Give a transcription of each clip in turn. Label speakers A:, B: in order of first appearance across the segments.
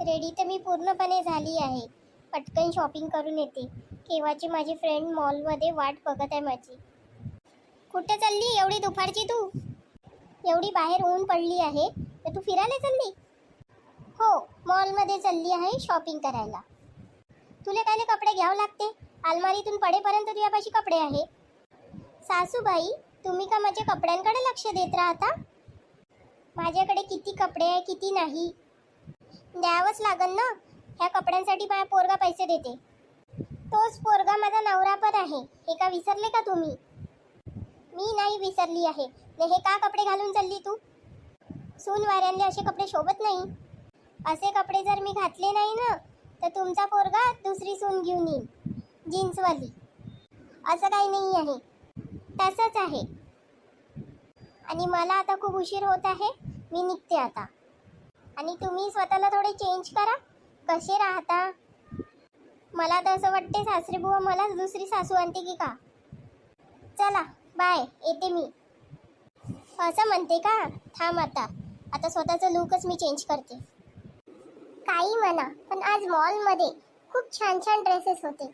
A: Ready तर मी पूर्णपणे झाली आहे. पटकन शॉपिंग करून येते. केव्हाची माझी फ्रेंड मॉलमध्ये वाट बघत आहे माझी. कुठं चालली? एवढी दुपारची तू? एवढी बाहेर ऊन पडली आहे तर तू फिरायला चालली? हो मॉलमध्ये चालली आहे शॉपिंग करायला. तुला काय कपडे घ्यावं लागते? अलमारीतून पडेपर्यंत तुझ्यापाशी कपडे आहे. सासूबाई तुम्ही का माझ्या कपड्यांकडे लक्ष देत राहता? माझ्याकडे किती कपडे आहे किती नाही? द्यावंच लागन ना? ह्या कपड्यांसाठी माझ्या पोरगा पैसे देते. तोच पोरगा माझा नवरा पण आहे. हे का विसरले का तुम्ही? मी नाही विसरली आहे. ने हे का कपडे घालून चालली तू? सून वाऱ्यांले असे कपडे शोभत नाही. असे कपडे जर मी घातले नाही ना तर तुमचा पोरगा दुसरी सून घेऊन येईल. जीन्सवाली. असं काही नाही आहे. तसंच आहे. आणि मला आता खूप उशीर होत आहे. मी निघते आता. आणि तुम्ही स्वतःला थोडे चेंज करा. कसे राहता? मला तर असं वाटते सासरीबुवा मलाच दुसरी सासू आणते की का? चला बाय येते मी. असं म्हणते का? थांब आता. आता स्वतःचं लुकच मी चेंज करते. काही म्हणा पण आज मॉलमध्ये खूप छान छान ड्रेसेस होते.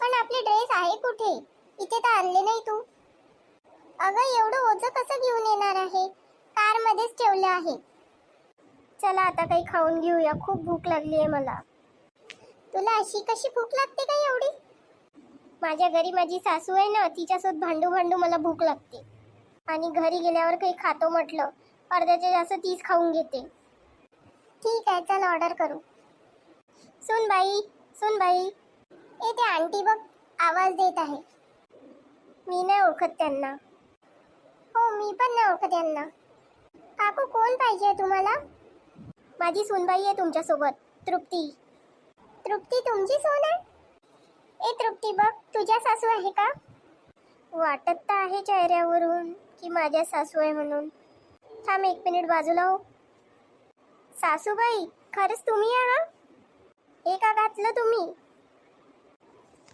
A: पण आपले ड्रेस आहे कुठे? इथे तर आणले नाही तू. अगं एवढं ओझं कसं घेऊन येणार आहे? कारमध्येच ठेवलं आहे. चला आता काही खाऊन घेऊया. खूप भूक लागली आहे मला. तुला अशी कशी भूक लागते का एवढी? माझ्या घरी माझी सासू आहे ना तिच्यासोबत भांडू भांडू मला भूक लागते. आणि घरी गेल्यावर काही खातो म्हटलं अर्ध्याच्या जास्त तीच खाऊन घेते. ठीक आहे चल ऑर्डर करू. सुन बाई सुन बाई. ए ते आंटी बघ आवाज देत आहे. मी नाही ओळखत त्यांना. हो मी पण नाही ओळखत यांना. काकू कोण पाहिजे तुम्हाला? माझी सूनबाई आहे तुमच्यासोबत. तृप्ती. तृप्ती तुमची सून आहे? ए तृप्ती बघ तुझ्या सासू आहे का? वाटत तर आहे चेहऱ्यावरून की माझ्या सासू आहे म्हणून. थांब एक मिनिट बाजूला हो. सासूबाई खरंच तुम्ही आहा हे? का घातलं तुम्ही?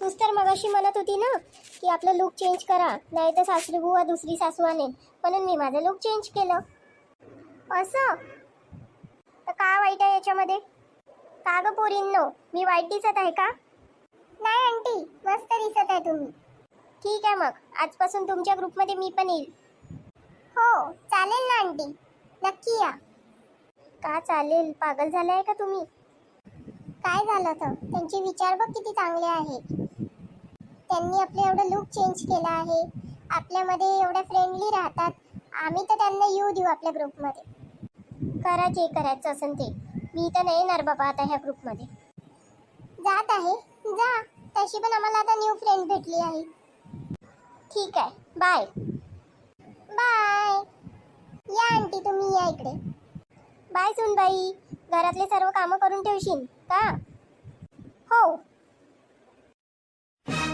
A: तूच तर मगाशी म्हणत होती ना की आपलं लुक चेंज करा नाही तर सासरी बुवा दुसरी सासू आणेल. म्हणून मी माझं लुक चेंज केलं. असं? तर का वाईट आहे याच्यामध्ये? का ग पोरींनो? मी वाईट दिसत आहे का? नाही आंटी मस्त दिसत आहे तुम्ही. ठीक आहे मग. आजपासून तुमच्या ग्रुपमध्ये मी पण येईल. हो चालेल ना आंटी. नक्की या. का चालेल? पागल झालाय का तुम्ही? काय झालं तर? त्यांचे विचार बघ किती चांगले आहेत. त्यांनी आपलं एवढं लुक चेंज केलं आहे. आपल्यामध्ये एवढ्या फ्रेंडली राहतात. आम्ही तर त्यांना येऊ देऊ आपल्या ग्रुपमध्ये करा जे करायचं असेल ते. मी तर नाही येणार बाबा आता ह्या ग्रुपमध्ये. जात आहे. जा. तशी पण आम्हाला आता न्यू फ्रेंड भेटली आहे. ठीक आहे. बाय बाय या आंटी तुम्ही या इकडे. बाय सुनबाई. घरातले सर्व कामं करून ठेवशील का? हो.